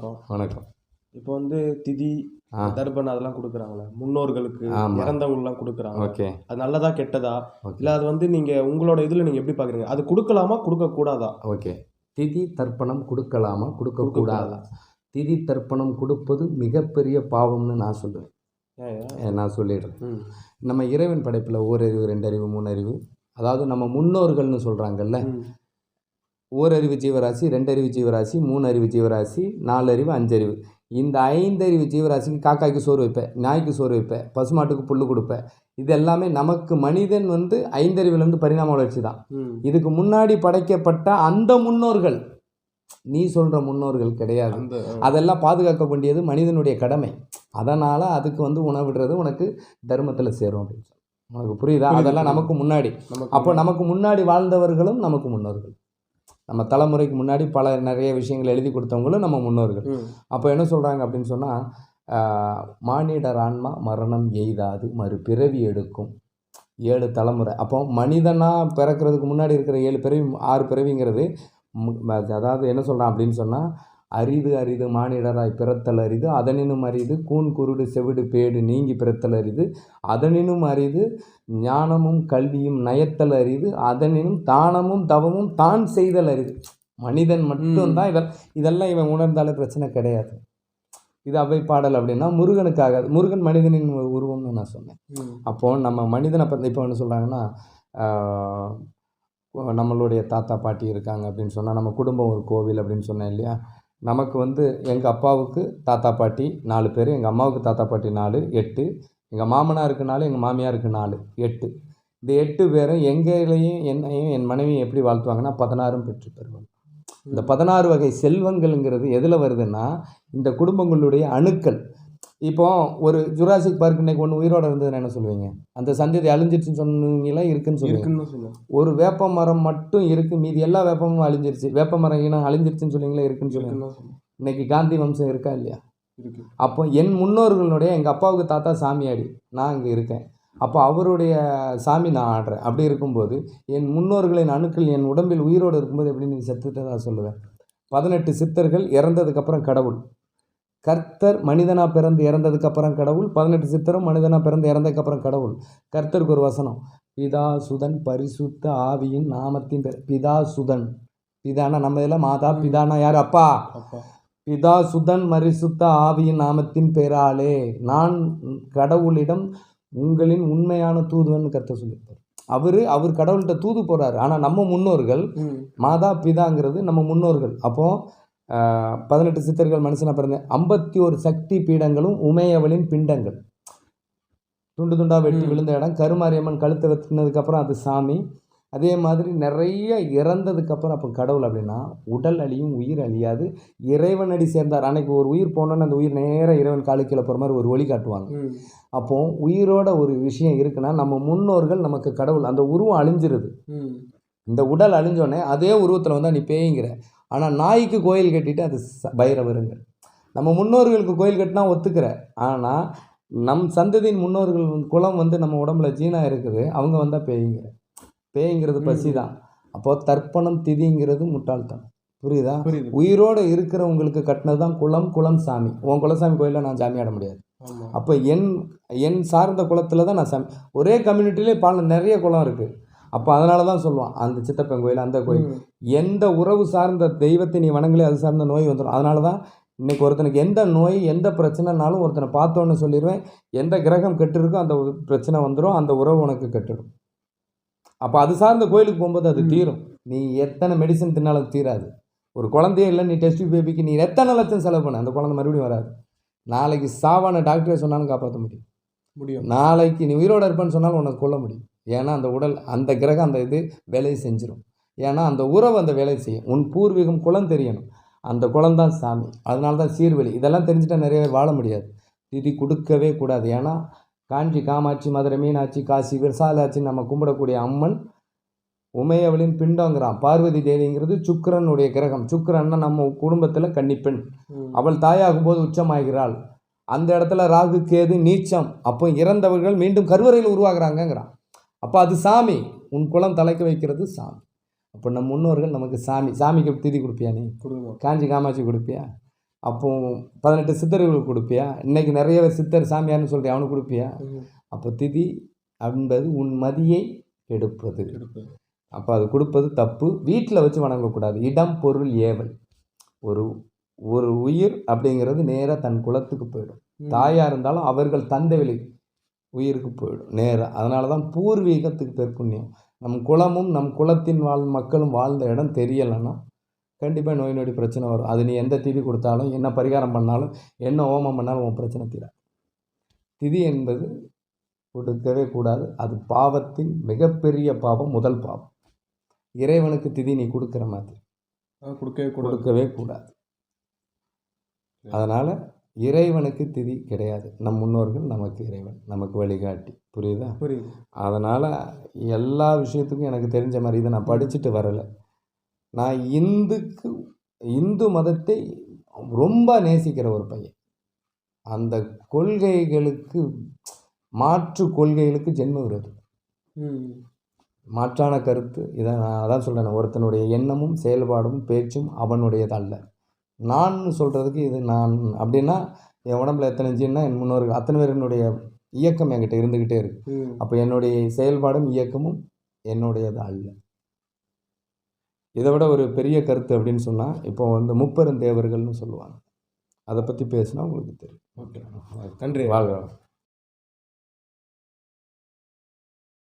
வணக்கம். வணக்கம். இப்போ வந்து திதி தர்ப்பணம் அதெல்லாம் கொடுக்குறாங்களே முன்னோர்களுக்கு ஆமா. இறந்தவங்கலாம் கொடுக்குறாங்க. ஓகே. அது நல்லதா கெட்டதா? இல்லை அது வந்து நீங்கள் உங்களோட இதில் நீங்கள் எப்படி பார்க்குறீங்க அது கொடுக்கலாமா கொடுக்கக்கூடாதா? ஓகே. திதி தர்ப்பணம் கொடுக்கலாமா கொடுக்கக்கூடாதா? திதி தர்ப்பணம் கொடுப்பது மிகப்பெரிய பாவம்னு நான் சொல்லுவேன். நான் சொல்லிடுறேன். நம்ம இறைவன் படைப்பில் ஓரறிவு ரெண்டறிவு மூணறிவு அதாவது நம்ம முன்னோர்கள்னு சொல்கிறாங்கல்ல. ஓரறிவு ஜீவராசி ரெண்டறிவு ஜீவராசி மூணறிவு ஜீவராசி நாலறிவு அஞ்சறிவு இந்த ஐந்தறிவு ஜீவராசிக்கு காக்காய்க்கு சோறு வைப்பேன் நாய்க்கு சோறு வைப்பேன் பசுமாட்டுக்கு புல்லு கொடுப்பேன். இது எல்லாமே நமக்கு மனிதன் வந்து ஐந்தறிவுலேருந்து பரிணாம வளர்ச்சி தான். இதுக்கு முன்னாடி படைக்கப்பட்ட அந்த முன்னோர்கள் நீ சொல்கிற முன்னோர்கள் கிடையாது. அதெல்லாம் பாதுகாக்க வேண்டியது மனிதனுடைய கடமை. அதனால் அதுக்கு வந்து உணவிடுறது உனக்கு தர்மத்தில் சேரும் அப்படின்னு சொல்லி. உனக்கு புரியுதா? அதெல்லாம். நமக்கு முன்னாடி. அப்போ நமக்கு முன்னாடி வாழ்ந்தவர்களும் நமக்கு முன்னோர்கள். நம்ம தலைமுறைக்கு முன்னாடி பல நிறைய விஷயங்கள் எழுதி கொடுத்தவங்களும் நம்ம முன்னோர்கள். அப்போ என்ன சொல்கிறாங்க அப்படின்னு சொன்னால் மானிடர் ஆன்மா மரணம் எய்தாது மறு பிறவி எடுக்கும். ஏழு தலைமுறை. அப்போ மனிதனாக பிறக்கிறதுக்கு முன்னாடி இருக்கிற ஏழு பிறவி ஆறு பிறவிங்கிறது அதாவது என்ன சொல்கிறான் அப்படின்னு சொன்னால் அரிது அரிது மானிடராய் பிறத்தல் அரிது அதனினும் அரிது கூன் குருடு செவிடு பேடு நீங்கி பிறத்தல் அரிது அதனினும் அரிது ஞானமும் கல்வியும் நயத்தல் அரிது அதனினும் தானமும் தவமும் தான் செய்தல் அரிது. மனிதன் மட்டும்தான் இதெல்லாம் இதெல்லாம் இவன் உணர்ந்தாலே பிரச்சனை கிடையாது. இது அவை பாடல் அப்படின்னா முருகனுக்காக முருகன் மனிதனின் உருவம்னு நான் சொன்னேன். ம். அப்போ நம்ம மனிதனை பற்றி இப்போ என்ன சொல்கிறாங்கன்னா நம்மளுடைய தாத்தா பாட்டி இருக்காங்க அப்படின்னு சொன்னால் நம்ம குடும்பம் ஒரு கோவில் அப்படின்னு சொன்னேன் இல்லையா? நமக்கு வந்து எங்கள் அப்பாவுக்கு தாத்தா பாட்டி நாலு பேர் எங்கள் அம்மாவுக்கு தாத்தா பாட்டி நாலு எட்டு எங்கள் மாமனாருக்கு நாலு எங்கள் மாமியாருக்கு நாலு எட்டு. இந்த எட்டு பேரும் எங்களையும் என்னையும் என் மனைவியும் எப்படி வாழ்த்துவாங்கன்னா பதினாறும் பெற்று பெறுவாங்க இந்த பதினாறு வகை செல்வங்கள்ங்கிறது எதில் வருதுன்னா இந்த குடும்பங்களுடைய அணுக்கள் இப்போ ஒரு ஜுராசிக் பார்க் இன்னைக்கு ஒன்று உயிரோட இருந்ததுன்னு என்ன சொல்லுவீங்க? அந்த சந்ததி அழிஞ்சிருச்சுன்னு சொன்னீங்களா? இருக்குன்னு சொல்லுவீங்க. ஒரு வேப்ப மரம் மட்டும் இருக்கு மீதி எல்லா வேப்பமும் அழிஞ்சிருச்சு. வேப்ப மரம் இனம் அழிஞ்சிருச்சுன்னு சொல்லுவீங்களா இருக்குன்னு சொல்லுவீங்க. இன்னைக்கு காந்தி வம்சம் இருக்கா இல்லையா? இருக்கு. அப்போ என் முன்னோர்களுடைய எங்கள் அப்பாவுக்கு தாத்தா சாமியாடி நான் இங்கே இருக்கேன். அப்போ அவருடைய சாமி நான் ஆடுறேன். அப்படி இருக்கும்போது என் முன்னோர்களின் அணுக்கள் என் உடம்பில் உயிரோடு இருக்கும்போது எப்படி நீ செத்துட்டதா சொல்லுவேன்? பதினெட்டு சித்தர்கள் இறந்ததுக்கப்புறம் கடவுள். கர்த்தர் மனிதனாக பிறந்து இறந்ததுக்கப்புறம் கடவுள் பதினெட்டு சித்தரும் மனிதனாக பிறந்து இறந்ததுக்கப்புறம் கடவுள். கர்த்தருக்கு ஒரு வசனம். பிதா சுதன் பரிசுத்த ஆவியின் நாமத்தின் பேர் பிதா சுதன். பிதானா நம்ம இதில் மாதா பிதானா யார்? அப்பா. பிதா சுதன் மரிசுத்த ஆவியின் நாமத்தின் பெயராலே நான் கடவுளிடம் உங்களின் உண்மையான தூதுவன் கருத்தை சொல்லியிருப்பார். அவர் அவர் கடவுள்கிட்ட தூது போகிறாரு ஆனால் நம்ம முன்னோர்கள் மாதா பிதாங்கிறது நம்ம முன்னோர்கள். அப்போ ஆஹ், பதினெட்டு சித்தர்கள் மனுஷனா பிறந்த ஐம்பத்தி ஒரு சக்தி பீடங்களும் உமையவளின் பிண்டங்கள். துண்டு துண்டா வெட்டி. விழுந்த இடம். கருமாரியம்மன் கழுத்தை வெட்டினதுக்கப்புறம் அது சாமி. அதே மாதிரி நிறைய இறந்ததுக்கப்புறம் அப்போ கடவுள் அப்படின்னா உடல் அழியும் உயிர் அழியாது. இறைவன் அடி சேர்ந்தார். அன்னைக்கு ஒரு உயிர் போனோன்னு அந்த உயிர் நேராக இறைவன் காலுக்கீழே போகிற மாதிரி ஒரு ஒளி காட்டுவாங்க. ம். அப்போ உயிரோட ஒரு விஷயம் இருக்குன்னா நம்ம முன்னோர்கள் நமக்கு கடவுள் அந்த உருவம் அழிஞ்சிருது. இந்த உடல் அழிஞ்சோடனே அதே உருவத்தில் வந்து நீ பேய்ங்கிற. ஆனால் நாய்க்கு கோயில் கட்டிட்டு அது ச- பைரவருங்க. நம்ம முன்னோர்களுக்கு கோயில் கட்டினா ஒத்துக்கிற. ஆனால் நம் சந்ததியின் முன்னோர்கள் குலம் வந்து நம்ம உடம்புல ஜீனா இருக்குது. அவங்க வந்தால் பேய்ங்கிற பேய்ங்கிறது பசி தான் அப்போ தர்ப்பணம் திதிங்கிறது முட்டாள்தனம். புரியுதா? உயிரோடு இருக்கிறவங்களுக்கு கட்டினது தான் குலம் குலம் சாமி. உன் குலசாமி கோயிலில் நான் சாமி ஆட முடியாது. அப்போ என் என் சார்ந்த குலத்தில் தான் நான் சாமி ஒரே கம்யூனிட்டிலே பல நிறைய குலம் இருக்குது அப்போ அதனால தான் சொல்லுவான் அந்த சித்தப்பன் கோயில் அந்த கோயில். எந்த உறவு சார்ந்த தெய்வத்தை நீ வணங்கலே அது சார்ந்த நோய் வந்துடும். அதனால தான் இன்னைக்கு ஒருத்தனுக்கு எந்த நோய் எந்த பிரச்சனைனாலும் ஒருத்தனை பார்த்தோன்னு சொல்லிடுவேன். எந்த கிரகம் கெட்டிருக்கோ அந்த பிரச்சனை வந்துடும். அந்த உறவு உனக்கு கெட்டுடும். அப்போ அது சார்ந்த கோயிலுக்கு போகும்போது அது. தீரும். நீ எத்தனை மெடிசன் தின்னாலும் தீராது. ஒரு குழந்தையே இல்லை நீ டெஸ்ட் பேபிக்கு நீ எத்தனை லட்சம் செலவு பண்ண? அந்த குழந்தை மறுபடியும் வராது. நாளைக்கு சாவான டாக்டரே சொன்னாலும் காப்பாற்ற முடியும். முடியும். நாளைக்கு நீ உயிரோட இருப்பேன்னு சொன்னாலும் உனக்கு கொல்ல முடியும். ஏன்னா அந்த உடல் அந்த கிரகம் அந்த இது வேலையை செஞ்சிடும் ஏன்னா அந்த உறவு அந்த வேலையை செய்யும். உன் பூர்வீகம் குலம் தெரியணும். அந்த குலம் தான் சாமி. அதனால தான் சீர்வழி இதெல்லாம் தெரிஞ்சுட்டா நிறைய வாழ முடியாது. திதி கொடுக்கவே கூடாது. ஏன்னா காஞ்சி காமாட்சி மதுரை மீனாட்சி காசி விசாலாட்சி நம்ம கும்பிடக்கூடிய அம்மன் உமையவளின் பிண்டங்கிறான். பார்வதி தேவிங்கிறது சுக்கிரனுடைய கிரகம். சுக்கிரன்னா நம்ம குடும்பத்தில் கன்னிப்பெண். அவள் தாயாகும் போது உச்சமாகிறாள். அந்த இடத்துல ராகு கேது நீச்சம். அப்போ இறந்தவர்கள் மீண்டும் கருவறையில் உருவாகிறாங்கங்கிறான். அப்போ அது சாமி. உன் குலம் தலைக்க வைக்கிறது சாமி. அப்போ நம் முன்னோர்கள் நமக்கு சாமி சாமிக்கு திதி கொடுப்பியா நீ? கொடுங்க. காஞ்சி காமாட்சி கொடுப்பியா? அப்போ பதினெட்டு சித்தர்களுக்கு கொடுப்பியா? இன்னைக்கு நிறைய சித்தர் சாமியார்னு சொல்கிறேன் அவனுக்கு கொடுப்பியா? அப்போ திதி என்பது உன் மதியை எடுப்பது. எடுப்பு அப்போ அது கொடுப்பது தப்பு. வீட்டில் வச்சு வணங்கக்கூடாது. இடம் பொருள் ஏவல். ஒரு ஒரு உயிர் அப்படிங்கிறது நேராக தன் குலத்துக்கு போயிடும். தாயாக இருந்தாலும் அவர்கள் தந்தை வழி உயிருக்கு போயிடும். நேராக. அதனால தான் பூர்வீகத்துக்கு பேர் புண்ணியம். நம் குலமும் நம் குலத்தின் வாழ் மக்களும் வாழ்ந்த இடம் தெரியலைன்னா கண்டிப்பாக நோய் நொடி பிரச்சனை வரும். அது நீ எந்த திதி கொடுத்தாலும் என்ன பரிகாரம் பண்ணாலும் என்ன ஹோமம் பண்ணாலும் உன் பிரச்சனை தீராது. திதி என்பது கொடுக்கவே கூடாது. அது பாவத்தின் மிகப்பெரிய பாவம் முதல் பாவம். இறைவனுக்கு திதி நீ கொடுக்குற மாதிரி. கொடுக்கவே கொடுக்கவே கூடாது. அதனால் இறைவனுக்கு திதி கிடையாது. நம் முன்னோர்கள் நமக்கு இறைவன் நமக்கு வழிகாட்டி. புரியுதா? புரியுது. அதனால் எல்லா விஷயத்துக்கும் எனக்கு தெரிஞ்ச மாதிரி இதை நான் படிச்சுட்டு வரலை. நான் இந்துக்கு இந்து மதத்தை ரொம்ப நேசிக்கிற ஒரு பையன். அந்த கொள்கைகளுக்கு மாற்று கொள்கைகளுக்கு ஜென்ம விரோதம் ம். மாற்றான கருத்து இதை நான் அதான் சொல்கிறேன் ஒருத்தனுடைய எண்ணமும் செயல்பாடும் பேச்சும் அவனுடையது அல்ல நான் சொல்கிறதுக்கு இது நான் அப்படின்னா என் உடம்புல எத்தனை ஜீன்னா என் முன்னோர்கள் அத்தனை பேரினுடைய இயக்கம் என்கிட்ட இருந்துக்கிட்டே இருக்கு. அப்போ என்னுடைய செயல்பாடும் இயக்கமும் என்னுடையது அல்ல. இதை விட ஒரு பெரிய கருத்து அப்படின்னு சொன்னால் இப்போ வந்து முப்பெரும் தேவர்கள்னு சொல்லுவாங்க. அதை பற்றி பேசினா உங்களுக்கு தெரியும். ஓகே. நன்றி. வாழ்க